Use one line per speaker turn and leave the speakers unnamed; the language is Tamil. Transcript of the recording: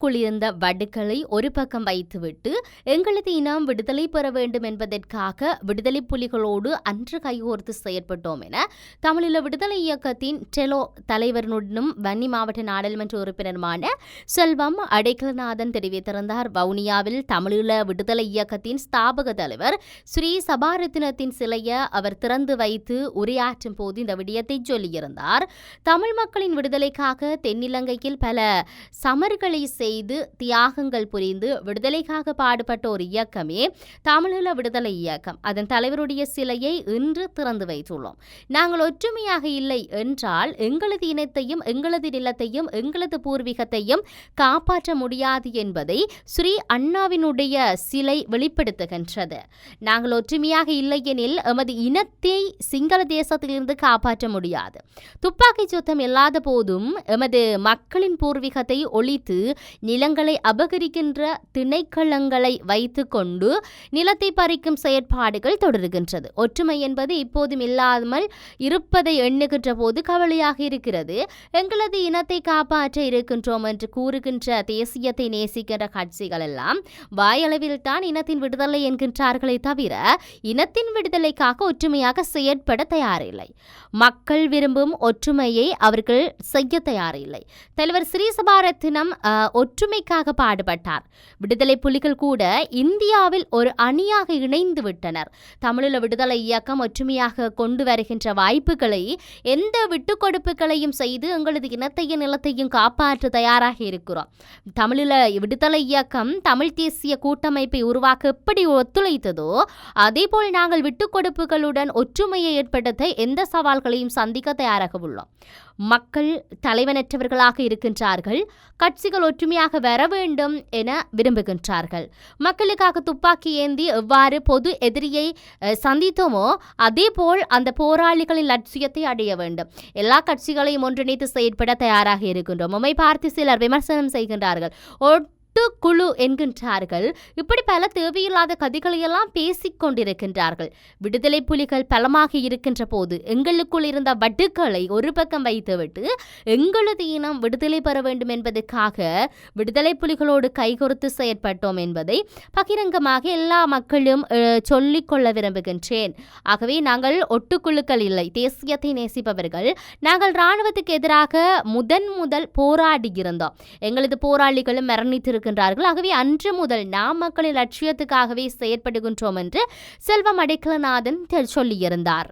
குளிர்ந்த வடுக்களை ஒரு பக்கம் வைத்துவிட்டு எங்களது இனம் விடுதலை பெற வேண்டும் என்பதற்காக விடுதலை புலிகளோடு அன்று கைகோர்த்து செயற்பட்டோம் என தமிழீழ விடுதலை இயக்கத்தின் டெலோ தலைவருடனும் வன்னி மாவட்ட நாடாளுமன்ற உறுப்பினருமான செல்வம் அடைக்கலநாதன் தெரிவித்திருந்தார். வவுனியாவில் தமிழீழ விடுதலை இயக்கத்தின் ஸ்தாபக தலைவர் ஸ்ரீ சபாரத்தினத்தின் சிலையை அவர் திறந்து வைத்து உரையாற்றும் போது இந்த விடயத்தை சொல்லியிருந்தார். தமிழ் மக்களின் விடுதலைக்காக தென்னிலங்கையில் பல சமர்களை செய்து தியாகங்கள் புரிந்து விடுதலைக்காக பாடுபட்ட ஒரு இயக்கமே தமிழீழ விடுதலை இயக்கம். அதன் தலைவருடைய சிலையை இன்று திறந்து வைத்துள்ளோம். நாங்கள் ஒற்றுமையாக இல்லை என்றால் எங்களது இனத்தையும் எங்களது நிலத்தையும் எங்களது பூர்வீகத்தையும் காப்பாற்ற முடியாது என்பதை ஸ்ரீ அண்ணாவினுடைய சிலை வெளிப்படுத்துகின்றது. நாங்கள் ஒற்றுமையாக இல்லை எனில் எமது இனத்தை சிங்கள தேசத்திலிருந்து காப்பாற்ற முடியாது. துப்பாக்கி சுத்தம் இல்லாத போதும் எமது மக்களின் பூர்வீகத்தை ஒழித்து நிலங்களை அபகரிக்கின்ற திணைக்களங்களை வைத்து கொண்டு நிலத்தை பறிக்கும் செயற்பாடுகள் தொடர்கின்றது. ஒற்றுமை என்பது இப்போதும் இல்லாமல் இருப்பதை எண்ணுகின்ற போது கவலையாக இருக்கிறது. எங்களது இனத்தை காப்பாற்ற இருக்கின்றோம் என்று கூறுகின்ற தேசியத்தை நேசிக்கின்ற கட்சிகள் எல்லாம் வாயளவில் தான் இனத்தின் விடுதலை என்கின்றார்களே தவிர இனத்தின் விடுதலைக்காக ஒற்றுமையாக செயற்பட தயாரில்லை. மக்கள் விரும்பும் ஒற்றுமையை அவர்கள் செய்ய தயாரில்லை. தலைவர் ஸ்ரீசபாரத்தினம் ஒற்றுமைக்காக பாடுபட்டார். விடுதலை புலிகள் கூட இந்தியாவில் ஒரு அணியாக இணைந்து விட்டனர். தமிழீழ விடுதலை இயக்கம் ஒற்றுமையாக கொண்டு வருகின்ற வாய்ப்புகளை எந்த விட்டுக்கொடுப்புகளையும் செய்து எங்களது இனத்தையும் நிலத்தையும் காப்பாற்ற தயாராக இருக்கிறோம். தமிழீழ விடுதலை இயக்கம் தமிழ் தேசிய கூட்டமைப்பை உருவாக்க எப்படி ஒத்துழைத்ததோ அதேபோல் நாங்கள் விட்டுக்கொடுப்புகளுடன் ஒற்றுமையை ஏற்படுத்த எந்த சவால்களையும் சந்திக்க தயாராக உள்ளோம். மக்கள் தலைவனற்றவர்களாக இருக்கின்றார்கள். கட்சிகள் ஒற்றுமையாக வர வேண்டும் என விரும்புகின்றார்கள். மக்களுக்காக துப்பாக்கி ஏந்தி எவ்வாறு பொது எதிரியை சந்தித்தோமோ சந்தித்தோமோ அதேபோல் அந்த போராளிகளின் லட்சியத்தை அடைய வேண்டும். எல்லா கட்சிகளையும் ஒன்றிணைத்து செயற்பட தயாராக இருக்கின்றோம். உமை பார்த்து சிலர் விமர்சனம் செய்கின்றார்கள். குழு என்கின்றார்கள். இப்படி பல தேவையில்லாத கதைகளையெல்லாம் பேசிக் கொண்டிருக்கின்றார்கள். விடுதலை புலிகள் பலமாக இருக்கின்ற போது எங்களுக்குள் இருந்த வட்டுக்களை ஒரு பக்கம் வைத்துவிட்டு எங்களது இனம் விடுதலை பெற வேண்டும் என்பதற்காக விடுதலை புலிகளோடு கைகொடுத்து செயற்பட்டோம் என்பதை பகிரங்கமாக எல்லா மக்களும் சொல்லிக் கொள்ள விரும்புகின்றேன். ஆகவே நாங்கள் ஒட்டுக்குழுக்கள் இல்லை. தேசியத்தை நேசிப்பவர்கள். நாங்கள் இராணுவத்துக்கு எதிராக முதன் முதல் போராடி இருந்தோம். எங்களது போராளிகளும் மரணித்திருக்க இருக்கின்றார்கள் ஆகவே அன்று முதல் நாம் மக்களின் லட்சியத்துக்காகவே செயற்படுகின்றோம் என்று செல்வம் அடைக்கலநாதன் சொல்லியிருந்தார்.